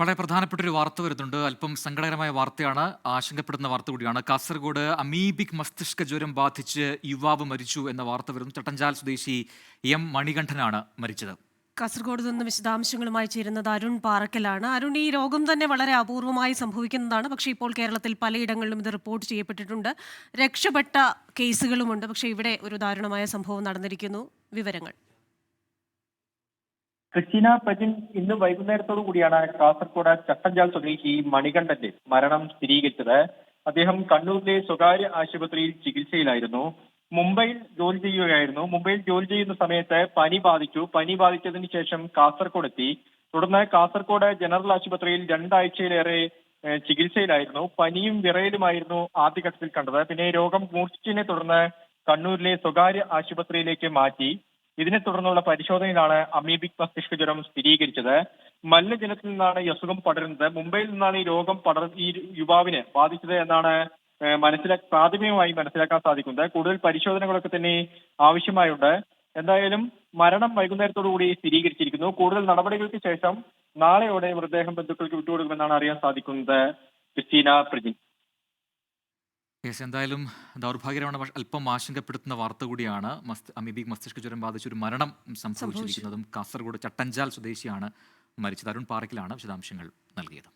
വളരെ പ്രധാനപ്പെട്ട ഒരു വാർത്ത വരുന്നുണ്ട്. അല്പം സങ്കടകരമായ വാർത്തയാണ്. ആശങ്കപ്പെടുന്ന വാർത്ത കൂടിയാണ്. കാസർഗോഡ് അമീബിക് മസ്തിഷ്ക ജ്വരം ബാധിച്ച് യുവാവ് മരിച്ചു എന്ന വാർത്ത വരുന്നു. ചട്ടഞ്ചാൽ സ്വദേശി എം മണികണ്ഠനാണ് മരിച്ചത്. കാസർഗോഡ് നിന്ന് വിശദാംശങ്ങളുമായി ചേരുന്നത് അരുൺ പാറക്കലാണ്. അരുൺ ഈ രോഗം തന്നെ വളരെ അപൂർവമായി സംഭവിക്കുന്നതാണ്. പക്ഷേ ഇപ്പോൾ കേരളത്തിൽ പലയിടങ്ങളിലും ഇത് റിപ്പോർട്ട് ചെയ്യപ്പെട്ടിട്ടുണ്ട്. രക്ഷപ്പെട്ട കേസുകളുമുണ്ട്. പക്ഷേ ഇവിടെ ഒരു ദാരുണമായ സംഭവം നടന്നിരിക്കുന്നു. വിവരങ്ങൾ. ക്രിസ്റ്റീന പ്രജിൻ ഇന്ന് വൈകുന്നേരത്തോടു കൂടിയാണ് കാസർഗോഡ് ചട്ടഞ്ചാൽ സ്വദേശി മണികണ്ഠന്റെ മരണം സ്ഥിരീകരിച്ചത്. അദ്ദേഹം കണ്ണൂരിലെ സ്വകാര്യ ആശുപത്രിയിൽ ചികിത്സയിലായിരുന്നു. മുംബൈയിൽ ജോലി ചെയ്യുകയായിരുന്നു. മുംബൈയിൽ ജോലി ചെയ്യുന്ന സമയത്ത് പനി ബാധിച്ചു. പനി ബാധിച്ചതിന് ശേഷം കാസർഗോഡ് എത്തി തുടർന്ന് കാസർഗോഡ് ജനറൽ ആശുപത്രിയിൽ രണ്ടാഴ്ചയിലേറെ ചികിത്സയിലായിരുന്നു. പനിയും വിറയലുമായിരുന്നു ആദ്യഘട്ടത്തിൽ കണ്ടത്. പിന്നെ രോഗം മൂർച്ഛിച്ചതിനെ തുടർന്ന് കണ്ണൂരിലെ സ്വകാര്യ ആശുപത്രിയിലേക്ക് മാറ്റി. ഇതിനെ തുടർന്നുള്ള പരിശോധനയിലാണ് അമീബിക് മസ്തിഷ്ക ജ്വരം സ്ഥിരീകരിച്ചത്. മലിനജലത്തിൽ നിന്നാണ് ഈ അസുഖം പടരുന്നത്. മുംബൈയിൽ നിന്നാണ് ഈ രോഗം പടർ ഈ യുവാവിനെ ബാധിച്ചത് എന്നാണ് മനസ്സിലാ പ്രാഥമികമായി മനസ്സിലാക്കാൻ സാധിക്കുന്നത്. കൂടുതൽ പരിശോധനകളൊക്കെ തന്നെ ആവശ്യമായുണ്ട്. എന്തായാലും മരണം വൈകുന്നേരത്തോടു കൂടി സ്ഥിരീകരിച്ചിരിക്കുന്നു. കൂടുതൽ നടപടികൾക്ക് ശേഷം നാളെയോടെ മൃതദേഹം ബന്ധുക്കൾക്ക് വിട്ടുകൊടുക്കുമെന്നാണ് അറിയാൻ സാധിക്കുന്നത് ക്രിസ്റ്റീന പ്രജിൻ. കേസ് എന്തായാലും ദൗർഭാഗ്യകരമാണ്. അല്പം ആശങ്കപ്പെടുത്തുന്ന വാർത്ത കൂടിയാണ് മസ്തി അമീബിക് മസ്തിഷ്ക ജ്വരം ബാധിച്ച ഒരു മരണം സംഭവിച്ചിരിക്കുന്നതും കാസർഗോഡ് ചട്ടഞ്ചാൽ സ്വദേശിയാണ് മരിച്ചത്. അരുൺ പാറക്കിലാണ് വിശദാംശങ്ങൾ നൽകിയത്.